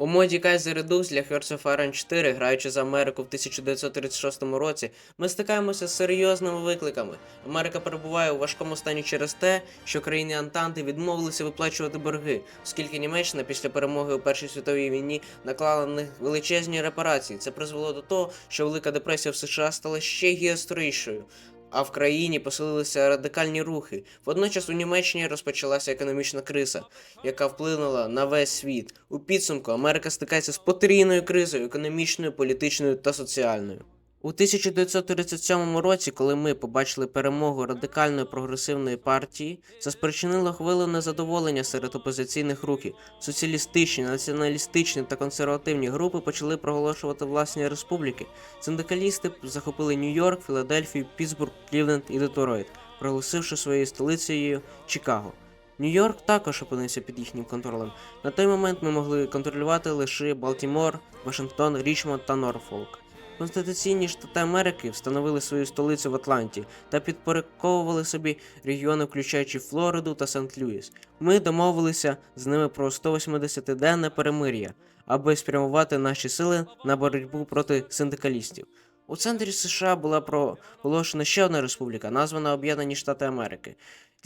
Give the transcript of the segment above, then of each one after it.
У моді Kaiser Redux для Hearts of Iron 4, граючи за Америку в 1936 році, ми стикаємося з серйозними викликами. Америка перебуває у важкому стані через те, що країни Антанти відмовилися виплачувати борги, оскільки Німеччина після перемоги у Першій світовій війні наклала на них величезні репарації. Це призвело до того, що Велика депресія в США стала ще гострішою. А в країні поселилися радикальні рухи. Водночас у Німеччині розпочалася економічна криза, яка вплинула на весь світ. У підсумку Америка стикається з потрійною кризою економічною, політичною та соціальною. У 1937 році, коли ми побачили перемогу радикальної прогресивної партії, це спричинило хвилю незадоволення серед опозиційних рухів. Соціалістичні, націоналістичні та консервативні групи почали проголошувати власні республіки. Синдикалісти захопили Нью-Йорк, Філадельфію, Пітсбург, Клівленд і Детройт, проголосивши своєю столицею Чикаго. Нью-Йорк також опинився під їхнім контролем. На той момент ми могли контролювати лише Балтімор, Вашингтон, Річмонд та Норфолк. Конституційні штати Америки встановили свою столицю в Атланті та підпорядковували собі регіони, включаючи Флориду та Сент-Льюіс. Ми домовилися з ними про 180-денне перемир'я, аби спрямувати наші сили на боротьбу проти синдикалістів. У центрі США була проголошена ще одна республіка, названа Об'єднані Штати Америки.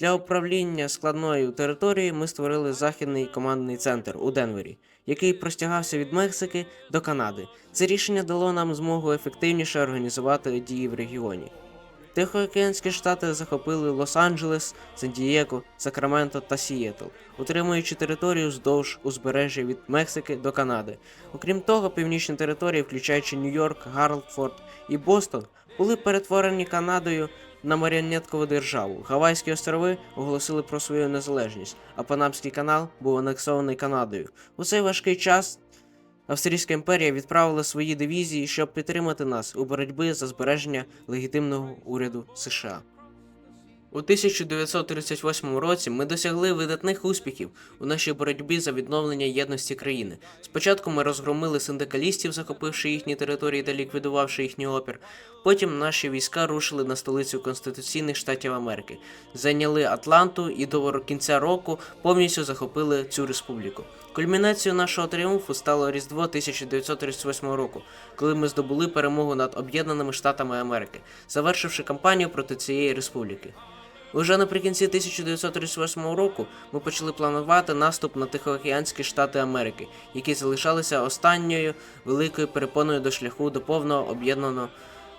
Для управління складною територією ми створили західний командний центр у Денвері, який простягався від Мексики до Канади. Це рішення дало нам змогу ефективніше організувати дії в регіоні. Тихоокеанські штати захопили Лос-Анджелес, Сан-Дієго, Сакраменто та Сієтл, утримуючи територію вздовж узбережжя від Мексики до Канади. Окрім того, північні території, включаючи Нью-Йорк, Гарлфорд і Бостон, були перетворені Канадою на маріонеткову державу. Гавайські острови оголосили про свою незалежність, а Панамський канал був анексований Канадою. У цей важкий час Австрійська імперія відправила свої дивізії, щоб підтримати нас у боротьбі за збереження легітимного уряду США. У 1938 році ми досягли видатних успіхів у нашій боротьбі за відновлення єдності країни. Спочатку ми розгромили синдикалістів, захопивши їхні території та ліквідувавши їхній опір. Потім наші війська рушили на столицю Конституційних Штатів Америки, зайняли Атланту і до кінця року повністю захопили цю республіку. Кульмінацією нашого тріумфу стало Різдво 1938 року, коли ми здобули перемогу над Об'єднаними Штатами Америки, завершивши кампанію проти цієї республіки. Уже наприкінці 1938 року ми почали планувати наступ на Тихоокеанські Штати Америки, які залишалися останньою великою перепоною до шляху до повного об'єднаного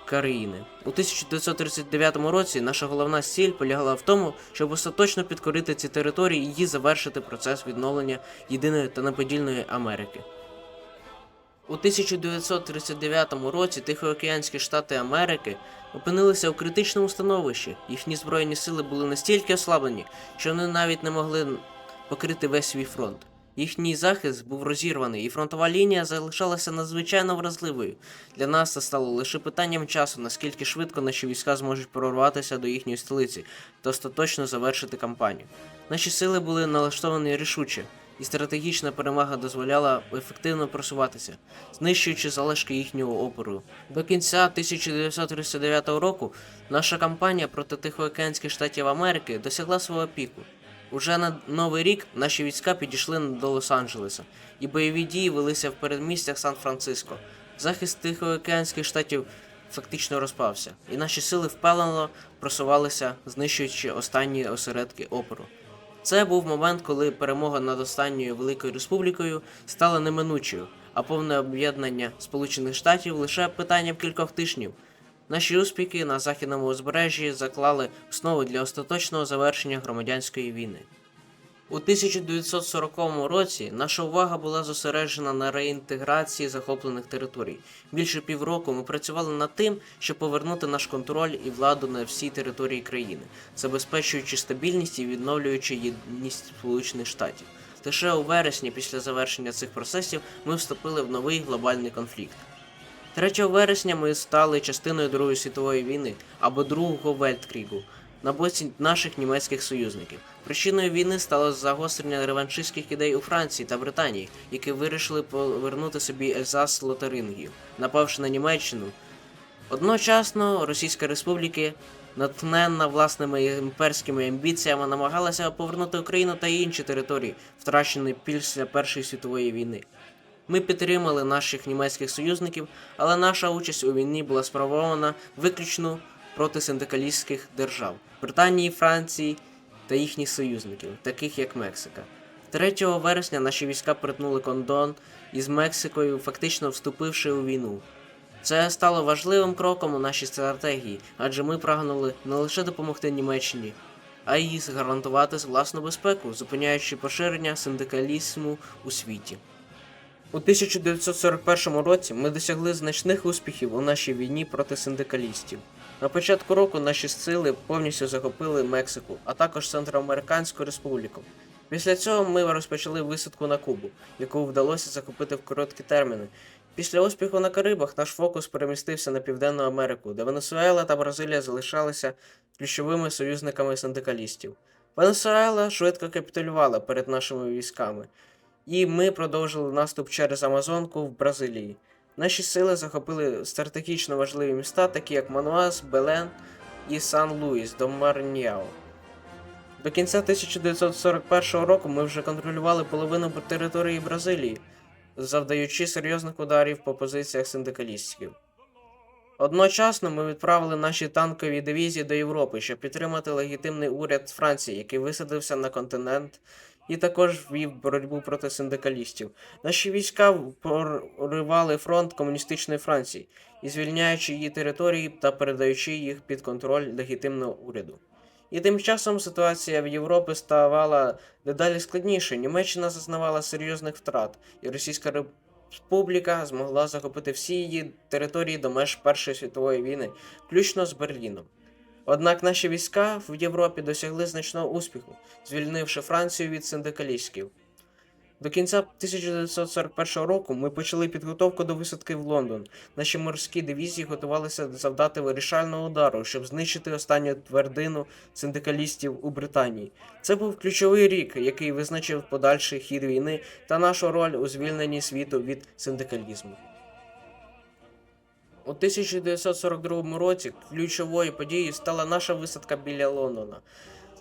країни. У 1939 році наша головна ціль полягала в тому, щоб остаточно підкорити ці території і завершити процес відновлення єдиної та неподільної Америки. У 1939 році Тихоокеанські Штати Америки опинилися у критичному становищі. Їхні збройні сили були настільки ослаблені, що вони навіть не могли покрити весь свій фронт. Їхній захист був розірваний, і фронтова лінія залишалася надзвичайно вразливою. Для нас це стало лише питанням часу, наскільки швидко наші війська зможуть прорватися до їхньої столиці та остаточно завершити кампанію. Наші сили були налаштовані рішуче, і стратегічна перемога дозволяла ефективно просуватися, знищуючи залишки їхнього опору. До кінця 1939 року наша кампанія проти Тихоокеанських штатів Америки досягла свого піку. Уже на новий рік наші війська підійшли до Лос-Анджелеса, і бойові дії велися в передмістях Сан-Франциско. Захист Тихоокеанських штатів фактично розпався, і наші сили впевнено просувалися, знищуючи останні осередки опору. Це був момент, коли перемога над останньою великою республікою стала неминучою, а повне об'єднання Сполучених Штатів лише питанням кількох тижнів. Наші успіхи на західному узбережжі заклали основу для остаточного завершення громадянської війни. У 1940 році наша увага була зосереджена на реінтеграції захоплених територій. Більше півроку ми працювали над тим, щоб повернути наш контроль і владу на всій території країни, забезпечуючи стабільність і відновлюючи єдність Сполучених Штатів. Лише у вересні, після завершення цих процесів, ми вступили в новий глобальний конфлікт. 3 вересня ми стали частиною Другої світової війни або Другого Вельткрігу на боці наших німецьких союзників. Причиною війни стало загострення реваншистських ідей у Франції та Британії, які вирішили повернути собі Ельзас Лотарингію, напавши на Німеччину. Одночасно Російська Республіка, натхненна власними імперськими амбіціями, намагалася повернути Україну та інші території, втрачені після Першої світової війни. Ми підтримали наших німецьких союзників, але наша участь у війні була спровована виключно проти синдикалістських держав Британії, Франції та їхніх союзників, таких як Мексика. 3 вересня наші війська перетнули кордон із Мексикою, фактично вступивши у війну. Це стало важливим кроком у нашій стратегії, адже ми прагнули не лише допомогти Німеччині, а й гарантувати власну безпеку, зупиняючи поширення синдикалізму у світі. У 1941 році ми досягли значних успіхів у нашій війні проти синдикалістів. На початку року наші сили повністю захопили Мексику, а також Центроамериканську республіку. Після цього ми розпочали висадку на Кубу, яку вдалося захопити в короткі терміни. Після успіху на Карибах наш фокус перемістився на Південну Америку, де Венесуела та Бразилія залишалися ключовими союзниками синдикалістів. Венесуела швидко капітулювала перед нашими військами, і ми продовжили наступ через Амазонку в Бразилії. Наші сили захопили стратегічно важливі міста, такі як Мануас, Белен і Сан-Луїс до Марньяо. До кінця 1941 року ми вже контролювали половину території Бразилії, завдаючи серйозних ударів по позиціях синдикалістів. Одночасно ми відправили наші танкові дивізії до Європи, щоб підтримати легітимний уряд Франції, який висадився на континент, і також вів боротьбу проти синдикалістів. Наші війська проривали фронт комуністичної Франції і звільняючи її території та передаючи їх під контроль легітимного уряду. І тим часом ситуація в Європі ставала дедалі складніше. Німеччина зазнавала серйозних втрат, і Російська Республіка змогла захопити всі її території до меж Першої світової війни, включно з Берліном. Однак наші війська в Європі досягли значного успіху, звільнивши Францію від синдикалістів. До кінця 1941 року ми почали підготовку до висадки в Лондон. Наші морські дивізії готувалися завдати вирішального удару, щоб знищити останню твердину синдикалістів у Британії. Це був ключовий рік, який визначив подальший хід війни та нашу роль у звільненні світу від синдикалізму. У 1942 році ключовою подією стала наша висадка біля Лондона.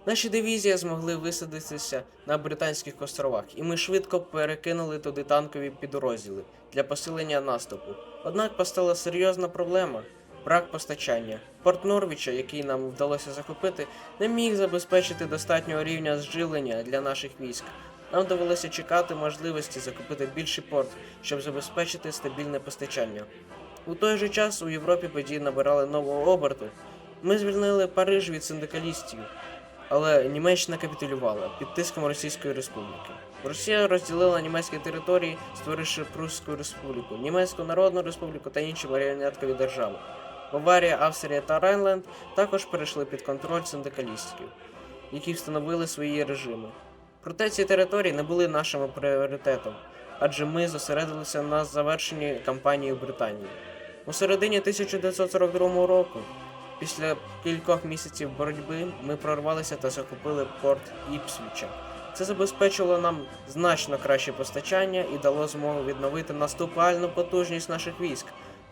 Наші дивізії змогли висадитися на Британських островах, і ми швидко перекинули туди танкові підрозділи для посилення наступу. Однак постала серйозна проблема брак постачання. Порт Норвіча, який нам вдалося захопити, не міг забезпечити достатнього рівня зживлення для наших військ. Нам довелося чекати можливості закупити більший порт, щоб забезпечити стабільне постачання. У той же час у Європі події набирали нового оберту. Ми звільнили Париж від синдикалістів, але Німеччина капітулювала під тиском Російської Республіки. Росія розділила німецькі території, створивши Прусську республіку, Німецьку Народну Республіку та інші маріонеткові держави. Баварія, Австрія та Райнленд також перейшли під контроль синдикалістів, які встановили свої режими. Проте ці території не були нашим пріоритетом, адже ми зосередилися на завершенні кампанії в Британії. У середині 1942 року, після кількох місяців боротьби, ми прорвалися та захопили порт Іпсвіча. Це забезпечило нам значно краще постачання і дало змогу відновити наступальну потужність наших військ.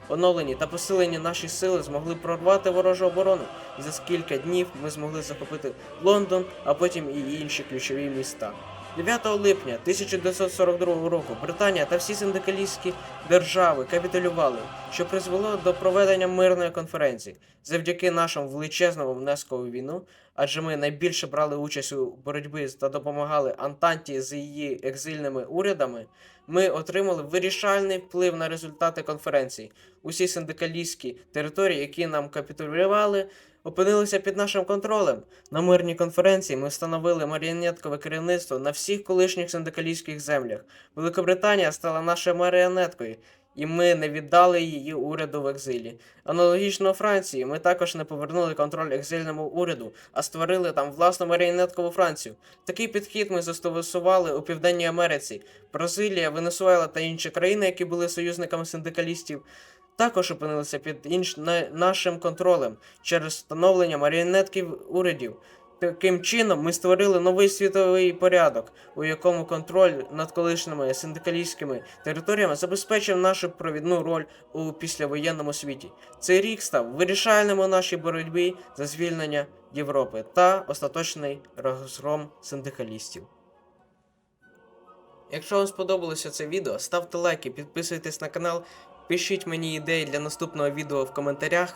Оновлені та посилені наші сили змогли прорвати ворожу оборону, і за кілька днів ми змогли захопити Лондон, а потім і інші ключові міста. 9 липня 1942 року Британія та всі синдикалістські держави капітулювали, що призвело до проведення мирної конференції завдяки нашому величезному внеску у війну, адже ми найбільше брали участь у боротьбі та допомагали Антанті з її екзильними урядами. Ми отримали вирішальний вплив на результати конференції. Усі синдикалістські території, які нам капітулювали, опинилися під нашим контролем. На мирній конференції ми встановили маріонеткове керівництво на всіх колишніх синдикалістських землях. Великобританія стала нашою маріонеткою, і ми не віддали її уряду в екзилі. Аналогічно Франції, ми також не повернули контроль екзильному уряду, а створили там власну маріонеткову Францію. Такий підхід ми застосували у Південній Америці, Бразилія, Венесуела та інші країни, які були союзниками синдикалістів також опинилися під інш... на... нашим контролем через встановлення маріонетків урядів. Таким чином, ми створили новий світовий порядок, у якому контроль над колишніми синдикалістськими територіями забезпечив нашу провідну роль у післявоєнному світі. Цей рік став вирішальним у нашій боротьбі за звільнення Європи та остаточний розгром синдикалістів. Якщо вам сподобалося це відео, ставте лайки, підписуйтесь на канал, пишіть мені ідеї для наступного відео в коментарях.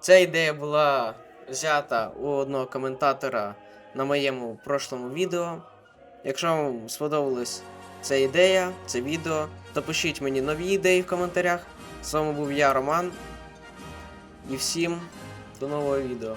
Ця ідея була взята у одного коментатора на моєму прошлому відео. Якщо вам сподобалась ця ідея, це відео, то пишіть мені нові ідеї в коментарях. З вами був я, Роман. І всім до нового відео.